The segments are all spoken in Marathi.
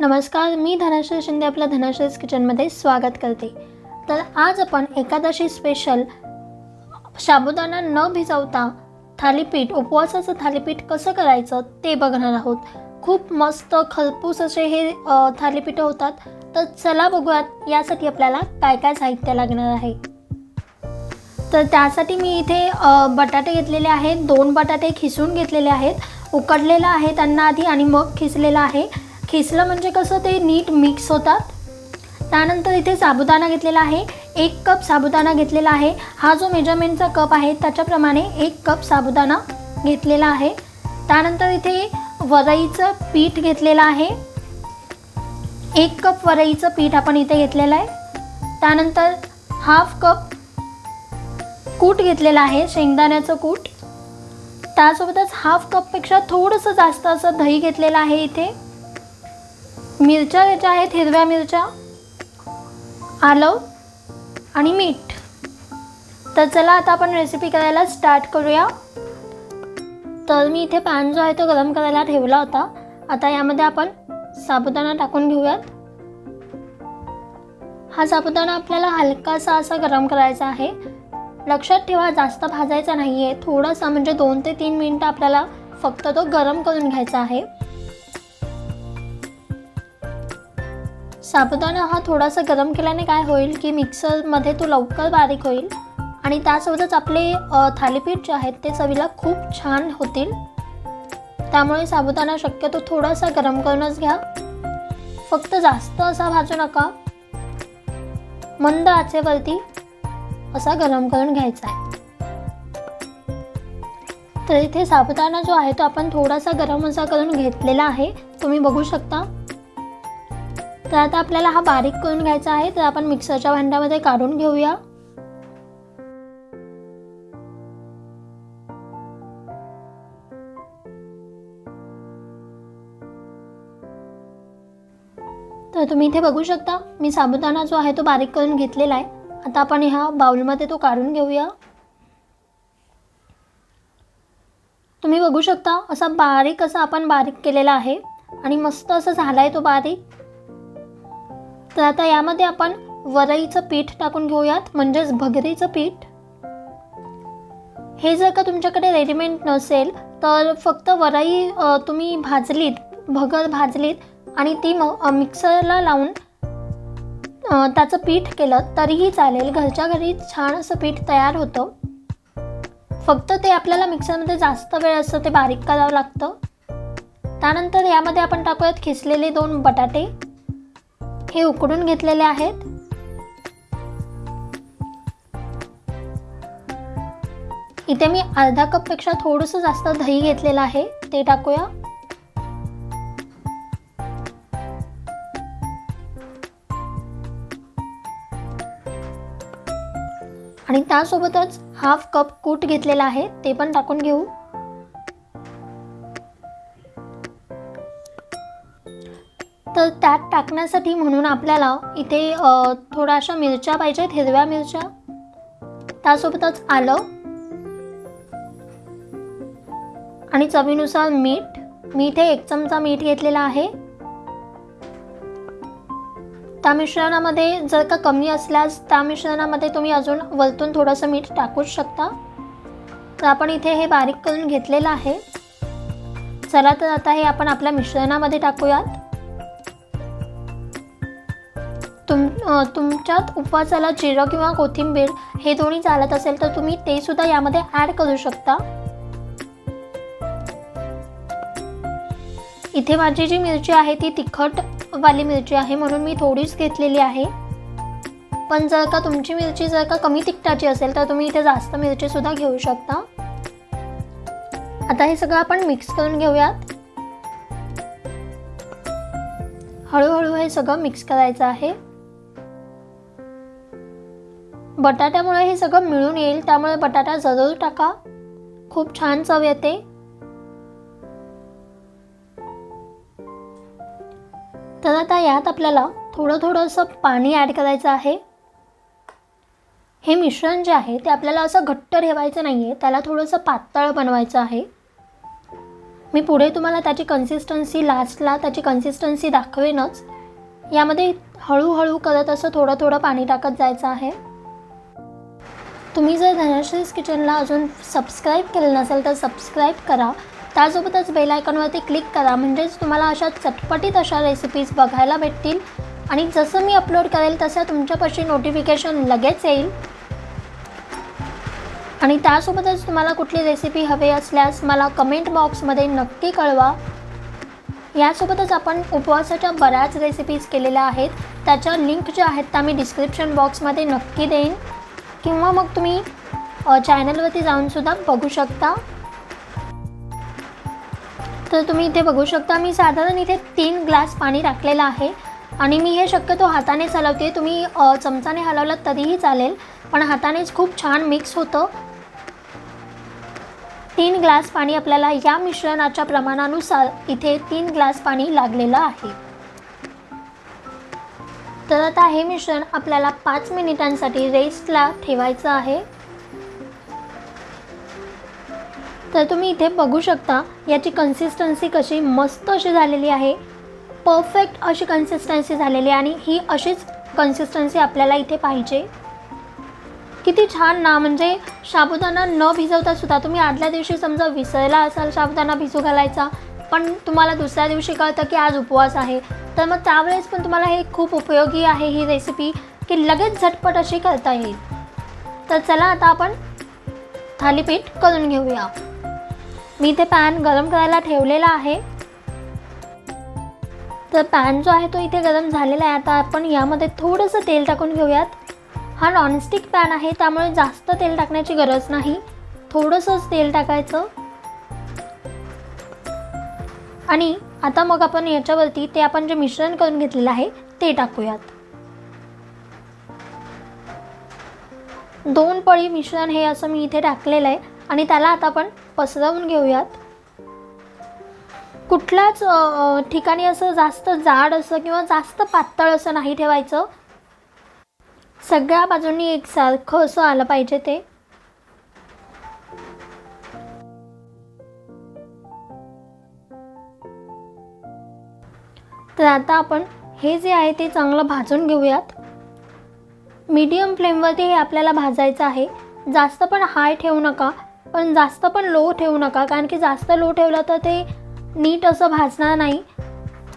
नमस्कार मी धनाश्री शिंदे आपल्या धनाश्रीज किचनमध्ये स्वागत करते. तर आज आपण एकादशी स्पेशल साबुदाणा न भिजवता थालीपीठ उपवासाचं थालीपीठ कसं करायचं ते बघणार आहोत. खूप मस्त खलपूस असे हे थालीपीठं होतात. तर चला बघूयात यासाठी आपल्याला काय काय साहित्य लागणार आहे. तर त्यासाठी मी इथे बटाटे घेतलेले आहेत. दोन बटाटे खिसून घेतलेले आहेत. उकडलेलं आहे त्यांना आधी आणि मग खिसलेलं आहे. खिसलं म्हणजे कसं ते नीट मिक्स होतात? त्यानंतर इथे साबुदाणा घेतलेला आहे. एक कप साबुदाणा घेतलेला आहे. हा जो मेजरमेंटचा कप आहे त्याच्याप्रमाणे एक कप साबुदाणा घेतलेला आहे. त्यानंतर इथे वरईचं पीठ घेतलेलं आहे. एक कप वरईचं पीठ आपण इथे घेतलेलं आहे. त्यानंतर हाफ कप कूट घेतलेलं आहे शेंगदाण्याचं कूट. त्यासोबतच हाफ कपपेक्षा थोडंसं जास्त असं दही घेतलेलं आहे इथे. मिरच्या याच्या आहेत हिरव्या मिरच्या आलं आणि मीठ. तर चला आता आपण रेसिपी करायला स्टार्ट करूया. तर मी इथे पॅन जो आहे तो गरम करायला ठेवला होता. आता यामध्ये आपण साबुदाणा टाकून घेऊयात. हा साबुदाणा आपल्याला हलकासा असा गरम करायचा आहे. लक्षात ठेवा जास्त भाजायचा नाही आहे थोडासा म्हणजे दोन ते तीन मिनटं आपल्याला फक्त तो गरम करून घ्यायचा आहे. साबुदाणा हा थोडासा गरम केल्याने काय होईल की मिक्सरमध्ये तो लवकर बारीक होईल. आणि त्यासोबतच आपले थालीपीठ जे आहेत ते चवीला खूप छान होतील. त्यामुळे साबुदाणा शक्यतो थोडासा गरम करूनच घ्या. फक्त जास्त असा भाजू नका. मंद आचेवरती असा गरम करून घ्यायचा आहे. तर इथे साबुदाणा जो आहे तो आपण थोडासा गरम असा करून घेतलेला आहे. तुम्ही बघू शकता. तर आता आपल्याला हा बारीक करून घ्यायचा आहे तर आपण मिक्सरच्या भांड्यामध्ये काढून घेऊया. तर तुम्ही इथे बघू शकता मी साबुदाणा जो आहे तो बारीक करून घेतलेला आहे. आता आपण ह्या बाउलमध्ये तो काढून घेऊया. तुम्ही बघू शकता असा बारीक असा आपण बारीक केलेला आहे आणि मस्त असं झाला आहे तो बारीक. तर आता यामध्ये आपण वरईचं पीठ टाकून घेऊयात म्हणजेच भगरीचं पीठ. हे जर का तुमच्याकडे रेडीमेड नसेल तर फक्त वरई तुम्ही भाजलीत भगर भाजलीत आणि ती म मिक्सरला लावून त्याचं पीठ केलं तरीही चालेल. घरच्या घरी छान असं पीठ तयार होतं. फक्त ते आपल्याला मिक्सरमध्ये जास्त वेळ असं ते बारीक करावं लागतं. त्यानंतर यामध्ये आपण टाकूयात खिसलेले दोन बटाटे. हे उकडून घेतलेले आहेत. इथे मी अर्धा कपपेक्षा थोडंसं जास्त दही घेतलेलं आहे. ते टाकूया. आणि त्यासोबतच हाफ कप कूट घेतलेला आहे. ते पण टाकून घेऊ. तर त्यात टाकण्यासाठी म्हणून आपल्याला इथे थोड्याशा मिरच्या पाहिजेत हिरव्या मिरच्या. त्यासोबतच आलं. आणि चवीनुसार मीठ. मी इथे एक चमचा मीठ घेतलेला आहे. त्या मिश्रणामध्ये जर का कमी असल्यास त्या मिश्रणामध्ये तुम्ही अजून वरतून थोडंसं मीठ टाकूच शकता. तर आपण इथे हे बारीक करून घेतलेलं आहे. चला तर आता हे आपण आपल्या मिश्रणामध्ये टाकूयात. तुम तुमच्यात उपवासाला जिरं किंवा कोथिंबीर हे दोन्ही चालत असेल तर तुम्ही ते सुद्धा यामध्ये ॲड करू शकता. इथे माझी जी मिरची आहे ती तिखटवाली मिरची आहे म्हणून मी थोडीच घेतलेली आहे. पण जर का तुमची मिरची जर का कमी तिखटाची असेल तर तुम्ही इथे जास्त मिरची सुद्धा घेऊ शकता. आता हे सगळं आपण मिक्स करून घेऊयात. हळूहळू हे सगळं मिक्स करायचं आहे. बटाट्यामुळे हे सगळं मिळून येईल त्यामुळे बटाटा जरूर टाका. खूप छान चव येते. तर आता यात आपल्याला थोडं थोडंसं पाणी ॲड करायचं आहे. हे मिश्रण जे आहे ते आपल्याला असं घट्ट ठेवायचं नाही आहे त्याला थोडंसं पातळ बनवायचं आहे. मी पुढे तुम्हाला त्याची कन्सिस्टन्सी लास्टला त्याची कन्सिस्टन्सी दाखवेनच. यामध्ये हळूहळू करत असं थोडं थोडं पाणी टाकत जायचं आहे. तुम्ही जर धनश्रीज किचनला अजून सबस्क्राईब केलं नसेल तर सबस्क्राईब करा. त्यासोबतच बेल आयकॉनवरती क्लिक करा. म्हणजेच तुम्हाला अशा चटपटीत अशा रेसिपीज बघायला भेटतील. आणि जसं मी अपलोड करेल तसं तुमच्यापाशी नोटिफिकेशन लगेच येईल. आणि त्यासोबतच तुम्हाला कुठली रेसिपी हवी असल्यास मला कमेंट बॉक्समध्ये नक्की कळवा. यासोबतच आपण उपवासाच्या बऱ्याच रेसिपीज केलेल्या आहेत. त्याच्या लिंक ज्या आहेत त्या मी डिस्क्रिप्शन बॉक्समध्ये नक्की देईन. किंवा मग तुम्ही चॅनलवरती जाऊनसुद्धा बघू शकता. तर तुम्ही इथे बघू शकता मी साधारण इथे तीन ग्लास पाणी टाकलेलं आहे. आणि मी हे शक्यतो हातानेच हलवते तुम्ही चमचाने हलवलं तरीही चालेल पण हातानेच खूप छान मिक्स होतं. तीन ग्लास पाणी आपल्याला या मिश्रणाच्या प्रमाणानुसार इथे तीन ग्लास पाणी लागलेलं आहे. तर आता हे मिश्रण. आपल्याला पाच मिनिटांसाठी रेस्टला ठेवायचं आहे. तर तुम्ही इथे बघू शकता याची कन्सिस्टन्सी कशी मस्त अशी झालेली आहे. परफेक्ट अशी कन्सिस्टन्सी झालेली आहे आणि ही अशीच कन्सिस्टन्सी आपल्याला इथे पाहिजे. किती छान ना म्हणजे साबुदाणा न भिजवता सुद्धा तुम्ही आदल्या दिवशी समजा विसरला असाल साबुदाणा भिजू घालायचा पण तुम्हाला दुसऱ्या दिवशी कळतं की आज उपवास आहे. तर मग त्यावेळेस पण तुम्हाला हे खूप उपयोगी आहे ही रेसिपी की लगेच झटपट अशी करता येईल. तर चला आता आपण थालीपीठ करून घेऊया. मी ते पॅन गरम करायला ठेवलेला आहे. तर पॅन जो आहे तो इथे गरम झालेला आहे. आता आपण यामध्ये थोडंसं तेल टाकून घेऊयात. हा नॉनस्टिक पॅन आहे त्यामुळे जास्त तेल टाकण्याची गरज नाही. थोडंसंच तेल टाकायचं. आणि आता मग आपण याच्यावरती ते आपण जे मिश्रण करून घेतलेलं आहे ते टाकूयात. दोन पळी मिश्रण हे असं मी इथे टाकलेलं आहे आणि त्याला आता आपण पसरवून घेऊयात. कुठल्याच ठिकाणी असं जास्त जाड असं किंवा जास्त पातळ असं नाही ठेवायचं. सगळ्या बाजूंनी एकसारखं असं आलं पाहिजे ते. तर आता आपण हे जे आहे ते चांगलं भाजून घेऊयात. मीडियम फ्लेमवरती हे आपल्याला भाजायचं आहे. जास्त पण हाय ठेवू नका पण जास्त पण लो ठेवू नका कारण की जास्त लो ठेवलं तर ते नीट असं भाजणार नाही.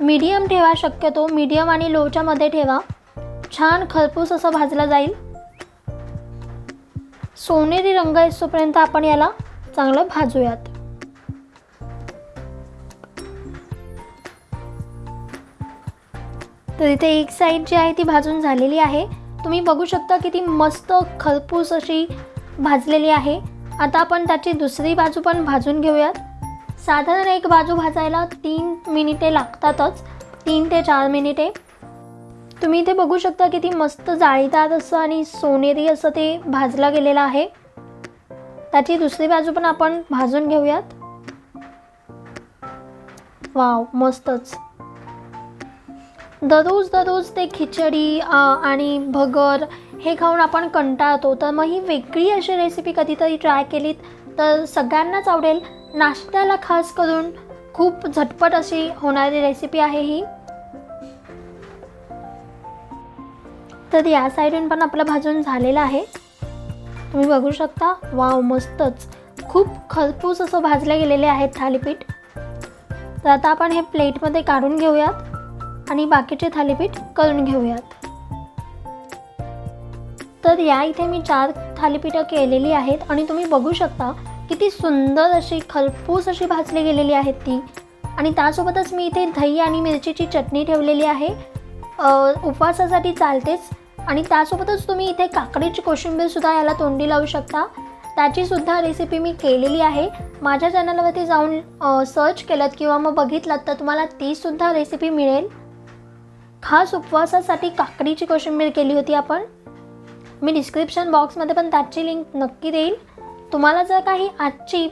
मीडियम ठेवा शक्यतो मीडियम आणि लोच्या मध्ये ठेवा. छान खरपूस असं भाजलं जाईल. सोनेरी रंग येतोपर्यंत आपण याला चांगलं भाजूयात. तर इथे एक साईड जी आहे ती भाजून झालेली आहे. तुम्ही बघू शकता किती मस्त खरपूस अशी भाजलेली आहे. आता आपण त्याची दुसरी बाजू पण भाजून घेऊयात. साधारण एक बाजू भाजायला तीन मिनिटे लागतातच. तीन ते चार मिनिटे. तुम्ही इथे बघू शकता किती मस्त जाळीदार असं आणि सोनेरी असं ते भाजलं गेलेलं आहे. त्याची दुसरी बाजू पण आपण भाजून घेऊयात. वाव मस्तच. दररोज दररोज ते खिचडी आणि भगर हे खाऊन आपण कंटाळतो. तर मग ही वेगळी अशी रेसिपी कधीतरी ट्राय केलीत तर सगळ्यांनाच आवडेल. नाश्त्याला खास करून खूप झटपट अशी होणारी रेसिपी आहे ही. तर या साईडून पण आपलं भाजून झालेलं आहे. तुम्ही बघू शकता वाव मस्तच. खूप खरपूस असं भाजले गेलेले आहेत थालीपीठ. तर आता आपण हे प्लेटमध्ये काढून घेऊयात. आणि बाकीचे थालीपीठ करून घेऊयात. तर या इथे मी चार थालीपीठं केलेली आहेत आणि तुम्ही बघू शकता किती सुंदर अशी खरपूस अशी भाजली गेलेली आहेत ती. आणि त्यासोबतच मी इथे दही आणि मिरचीची चटणी ठेवलेली आहे. उपवासासाठी चालतेच. आणि त्यासोबतच तुम्ही इथे काकडीची कोशिंबीरसुद्धा याला तोंडी लावू शकता. त्याचीसुद्धा रेसिपी मी केलेली आहे. माझ्या चॅनलवरती जाऊन सर्च केलं किंवा मग बघितलात तर तुम्हाला तीसुद्धा रेसिपी मिळेल. खास उपवासासाठी काकडीची कोशिंबीर केली होती आपण. मी डिस्क्रिप्शन बॉक्समध्ये पण त्याची लिंक नक्की देईल. तुम्हाला जर काही आजची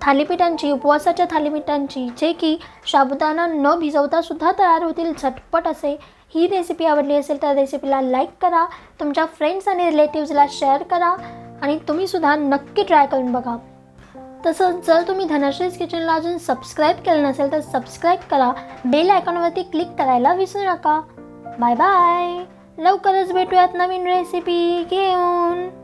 थालीपीठांची उपवासाच्या थालीपीठांची जे की साबुदाणा न भिजवता सुद्धा तयार होतील झटपट असे ही रेसिपी आवडली असेल तर रेसिपीला लाईक करा. तुमच्या फ्रेंड्स आणि रिलेटिव्सला शेअर करा. आणि तुम्हीसुद्धा नक्की ट्राय करून बघा. तसंच जर तुम्ही धनश्रीज किचनला अजून सबस्क्राईब केलं नसेल तर सबस्क्राईब करा. बेल आयकॉनवरती क्लिक करायला विसरू नका. बाय बाय लवकरच भेटूयात नवीन रेसिपी घेऊन.